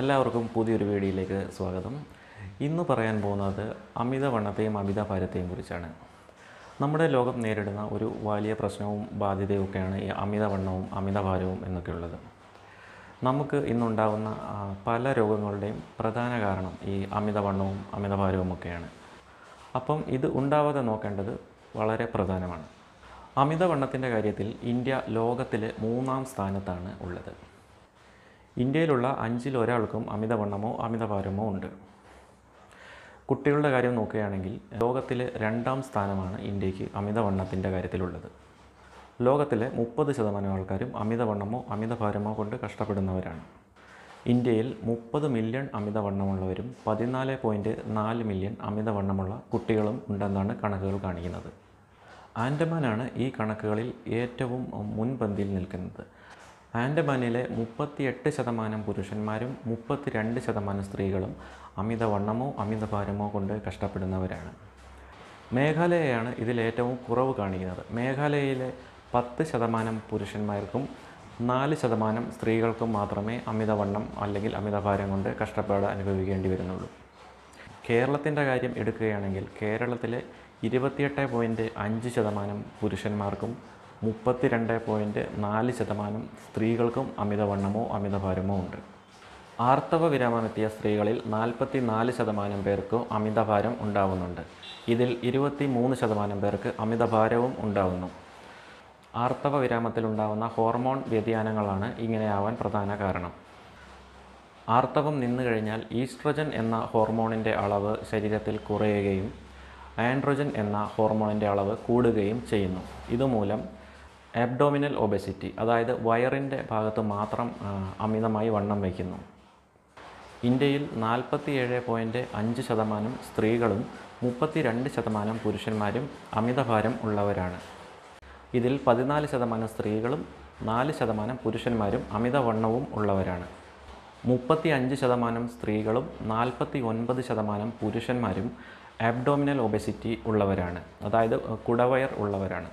എല്ലാവർക്കും പുതിയൊരു വീഡിയോയിലേക്ക് സ്വാഗതം. ഇന്ന് പറയാൻ പോകുന്നത് അമിതവണ്ണത്തെയും അമിതഭാരത്തെയും കുറിച്ചാണ്. നമ്മുടെ ലോകം നേരിടുന്ന ഒരു വലിയ പ്രശ്നവും ബാധ്യതയും ഒക്കെയാണ് ഈ അമിതവണ്ണവും അമിതഭാരവും എന്നൊക്കെ ഉള്ളത് നമുക്ക് ഇന്നുണ്ടാകുന്ന പല രോഗങ്ങളുടെയും പ്രധാന കാരണം ഈ അമിതവണ്ണവും അമിതഭാരവും ഒക്കെയാണ് അപ്പം ഇത് ഉണ്ടാവാതെ നോക്കേണ്ടത് വളരെ പ്രധാനമാണ്. അമിതവണ്ണത്തിന്റെ കാര്യത്തിൽ ഇന്ത്യ ലോകത്തിലെ മൂന്നാം സ്ഥാനത്താണ് ഉള്ളത്. ഇന്ത്യയിലുള്ള അഞ്ചിൽ ഒരാൾക്കും അമിതവണ്ണമോ അമിതഭാരമോ ഉണ്ട്. കുട്ടികളുടെ കാര്യം നോക്കുകയാണെങ്കിൽ ലോകത്തിലെ രണ്ടാം സ്ഥാനമാണ് ഇന്ത്യയ്ക്ക് അമിതവണ്ണത്തിന്റെ കാര്യത്തിലുള്ളത്. ലോകത്തിലെ മുപ്പത് ശതമാനം ആൾക്കാരും അമിതവണ്ണമോ അമിതഭാരമോ കൊണ്ട് കഷ്ടപ്പെടുന്നവരാണ്. ഇന്ത്യയിൽ മുപ്പത് മില്യൺ അമിതവണ്ണമുള്ളവരും പതിനാല് പോയിന്റ് നാല് മില്യൺ അമിതവണ്ണമുള്ള കുട്ടികളും ഉണ്ടെന്നാണ് കണക്കുകൾ കാണിക്കുന്നത്. ആൻഡമാനാണ് ഈ കണക്കുകളിൽ ഏറ്റവും മുൻപന്തിയിൽ നിൽക്കുന്നത്. ആൻഡമാനിലെ മുപ്പത്തിയെട്ട് ശതമാനം പുരുഷന്മാരും മുപ്പത്തിരണ്ട് ശതമാനം സ്ത്രീകളും അമിതവണ്ണമോ അമിതഭാരമോ കൊണ്ട് കഷ്ടപ്പെടുന്നവരാണ്. മേഘാലയയാണ് ഇതിലേറ്റവും കുറവ് കാണിക്കുന്നത്. മേഘാലയയിലെ പത്ത് ശതമാനം പുരുഷന്മാർക്കും നാല് ശതമാനം സ്ത്രീകൾക്കും മാത്രമേ അമിതവണ്ണം അല്ലെങ്കിൽ അമിതഭാരം കൊണ്ട് കഷ്ടപ്പാട് അനുഭവിക്കേണ്ടി വരുന്നുള്ളൂ. കേരളത്തിന്റെ കാര്യം എടുക്കുകയാണെങ്കിൽ കേരളത്തിലെ ഇരുപത്തിയെട്ട് പോയിന്റ് അഞ്ച് ശതമാനം പുരുഷന്മാർക്കും മുപ്പത്തിരണ്ട് പോയിന്റ് നാല് ശതമാനം സ്ത്രീകൾക്കും അമിതവണ്ണമോ അമിതഭാരമോ ഉണ്ട്. ആർത്തവ വിരാമമെത്തിയ സ്ത്രീകളിൽ നാൽപ്പത്തി നാല് ശതമാനം പേർക്ക് അമിതഭാരം ഉണ്ടാവുന്നുണ്ട്. ഇതിൽ ഇരുപത്തി മൂന്ന് ശതമാനം പേർക്ക് അമിതഭാരവും ഉണ്ടാവുന്നു. ആർത്തവ വിരാമത്തിലുണ്ടാവുന്ന ഹോർമോൺ വ്യതിയാനങ്ങളാണ് ഇങ്ങനെയാവാൻ പ്രധാന കാരണം. ആർത്തവം നിന്നു കഴിഞ്ഞാൽ ഈസ്ട്രജൻ എന്ന ഹോർമോണിന്റെ അളവ് ശരീരത്തിൽ കുറയുകയും ആൻഡ്രോജൻ എന്ന ഹോർമോണിന്റെ അളവ് കൂടുകയും ചെയ്യുന്നു. ഇതുമൂലം അബ്ഡോമിനൽ ഒബെസിറ്റി അതായത് വയറിന്റെ ഭാഗത്ത് മാത്രം അമിതമായി വണ്ണം വയ്ക്കുന്നു. ഇന്ത്യയിൽ നാൽപ്പത്തി ഏഴ് പോയിന്റ് അഞ്ച് ശതമാനം സ്ത്രീകളും മുപ്പത്തിരണ്ട് ശതമാനം പുരുഷന്മാരും അമിതഭാരം ഉള്ളവരാണ്. ഇതിൽ പതിനാല് ശതമാനം സ്ത്രീകളും നാല് ശതമാനം പുരുഷന്മാരും അമിതവണ്ണവും ഉള്ളവരാണ്. മുപ്പത്തി അഞ്ച് ശതമാനം സ്ത്രീകളും നാൽപ്പത്തി ഒൻപത് ശതമാനം പുരുഷന്മാരും ആബ്ഡോമിനൽ ഒബെസിറ്റി ഉള്ളവരാണ്. അതായത് കുടവയർ ഉള്ളവരാണ്.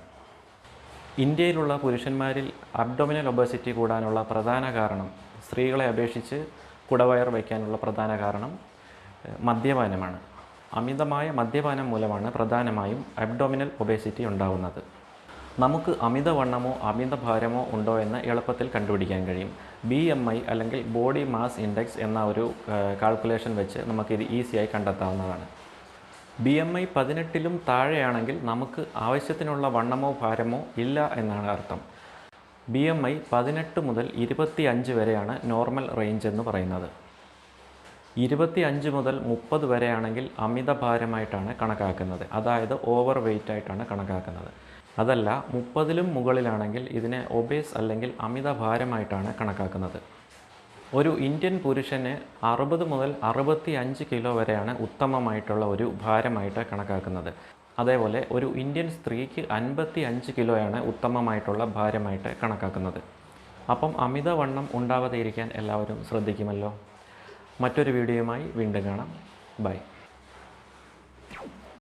ഇന്ത്യയിലുള്ള പുരുഷന്മാരിൽ അബ്ഡോമിനൽ ഒബസിറ്റി കൂടാനുള്ള പ്രധാന കാരണം സ്ത്രീകളെ അപേക്ഷിച്ച് കുടവയർ വയ്ക്കാനുള്ള പ്രധാന കാരണം മദ്യപാനമാണ്. അമിതമായ മദ്യപാനം മൂലമാണ് പ്രധാനമായും അബ്ഡോമിനൽ ഒബേസിറ്റി ഉണ്ടാകുന്നത് നമുക്ക് അമിതവണ്ണമോ അമിതഭാരമോ ഉണ്ടോ എന്ന് എളുപ്പത്തിൽ കണ്ടുപിടിക്കാൻ കഴിയും. ബി എം ഐ അല്ലെങ്കിൽ ബോഡി മാസ് ഇൻഡെക്സ് എന്ന ഒരു കാൽക്കുലേഷൻ വെച്ച് നമുക്കിത് ഈസിയായി കണ്ടെത്താവുന്നതാണ്. ബി എം ഐ പതിനെട്ടിലും താഴെയാണെങ്കിൽ നമുക്ക് ആവശ്യത്തിനുള്ള വണ്ണമോ ഭാരമോ ഇല്ല എന്നാണ് അർത്ഥം. ബി എം ഐ പതിനെട്ട് മുതൽ ഇരുപത്തി അഞ്ച് വരെയാണ് നോർമൽ റേഞ്ച് എന്ന് പറയുന്നത്. ഇരുപത്തി അഞ്ച് മുതൽ മുപ്പത് വരെയാണെങ്കിൽ അമിത ഭാരമായിട്ടാണ് കണക്കാക്കുന്നത്. അതായത് ഓവർ വെയിറ്റ് ആയിട്ടാണ് കണക്കാക്കുന്നത്. അതല്ല മുപ്പതിലും മുകളിലാണെങ്കിൽ ഇതിനെ ഒബേസ് അല്ലെങ്കിൽ അമിത ഭാരമായിട്ടാണ് കണക്കാക്കുന്നത്. ഒരു ഇന്ത്യൻ പുരുഷന് അറുപത് മുതൽ അറുപത്തി അഞ്ച് കിലോ വരെയാണ് ഉത്തമമായിട്ടുള്ള ഒരു ഭാരമായിട്ട് കണക്കാക്കുന്നത്. അതേപോലെ ഒരു ഇന്ത്യൻ സ്ത്രീക്ക് അൻപത്തി അഞ്ച് കിലോയാണ് ഉത്തമമായിട്ടുള്ള ഭാരമായിട്ട് കണക്കാക്കുന്നത്. അപ്പം അമിതവണ്ണം ഉണ്ടാവാതെ ഇരിക്കാൻ എല്ലാവരും ശ്രദ്ധിക്കുമല്ലോ. മറ്റൊരു വീഡിയോയുമായി വീണ്ടും കാണാം. ബൈ.